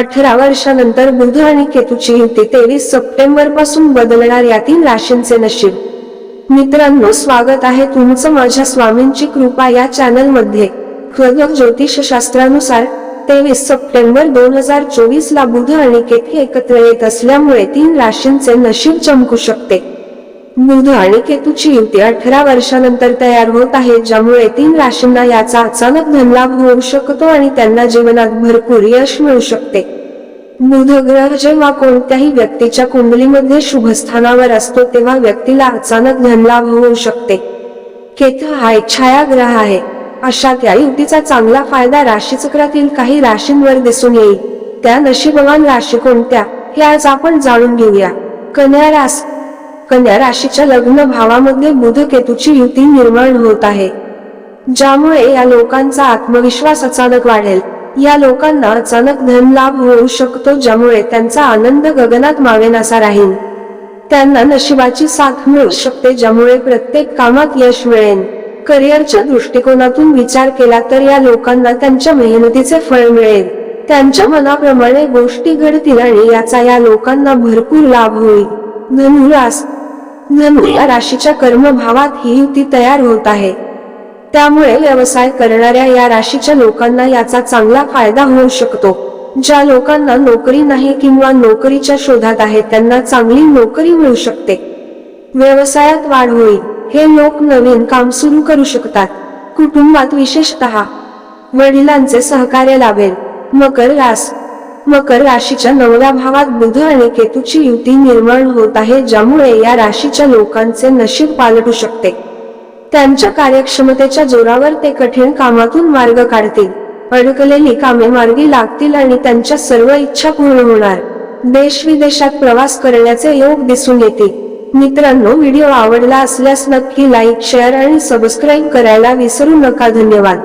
अठरा वर्षानंतर बुध आणि केतूची युती तेवीस सप्टेंबरपासून बदलणार या तीन राशींचे नशीब. मित्रांनो स्वागत आहे तुमचं माझ्या स्वामींची कृपा या चॅनलमध्ये खगोल ज्योतिष शास्त्रानुसार तेवीस सप्टेंबर दोन हजार चोवीस ला बुध आणि केतू एकत्र येत असल्यामुळे तीन राशींचे नशीब चमकू शकते. बुध आणि केतूची युती अठरा वर्षानंतर तयार होत आहे ज्यामुळे तीन राशींना याचा अचानक धनलाभ होऊ शकतो आणि त्यांना जीवनात भरपूर यश मिळू शकते. बुध ग्रह जेव्हा कोणत्याही व्यक्तीच्या कुंडलीमध्ये शुभस्थानावर असतो तेव्हा व्यक्तीला अचानक धनलाभ होऊ शकते. केतू हा एक छायाग्रह आहे. अशा त्या युतीचा चांगला फायदा राशीचक्रातील काही राशींवर दिसून येईल. त्या नशीबवान राशी कोणत्या हे आज आपण जाणून घेऊया. कन्या रास कन्या राशीच्या लग्न भावामध्ये बुध केतूची युती निर्माण होत आहे. ज्यामुळे या लोकांचा आत्मविश्वास अचानक वाढेल. या लोकांना अचानक धनलाभ होऊ शकतो ज्यामुळे त्यांचा आनंद गगनात मावेनासा राहील. त्यांना नशिबाची साथ मिळू शकते ज्यामुळे प्रत्येक कामात यश मिळेल. करिअरच्या दृष्टिकोनातून विचार केला तर या लोकांना त्यांच्या मेहनतीचे फळ मिळेल. त्यांच्या मनाप्रमाणे गोष्टी घडतील आणि याचा या लोकांना भरपूर लाभ होईल. धनुरास या राशीच्या कर्मभावात ही युती तयार होत आहे. त्यामुळे व्यवसाय करणाऱ्या या राशीच्या लोकांना याचा चांगला फायदा होऊ शकतो. ज्या लोकांना नोकरी नाही किंवा नोकरीच्या शोधात आहे त्यांना चांगली नोकरी मिळू शकते. व्यवसायात वाढ होईल हे लोक नवीन काम सुरू करू शकतात. कुटुंबात विशेषतः वडिलांचे सहकार्य लाभेल. मकर रास मकर राशीच्या नवव्या भावात बुध आणि केतूची युती निर्माण होत आहे ज्यामुळे या राशीच्या लोकांचे नशीब पालटू शकते. त्यांच्या कार्यक्षमतेच्या जोरावर ते कठीण कामातून मार्ग काढतील. अडकलेली कामे मार्गी लागतील आणि त्यांच्या सर्व इच्छा पूर्ण होणार. देश विदेशात प्रवास करण्याचे योग दिसून येतील. मित्रांनो व्हिडिओ आवडला असल्यास नक्की लाईक शेअर आणि सबस्क्राईब करायला विसरू नका. धन्यवाद.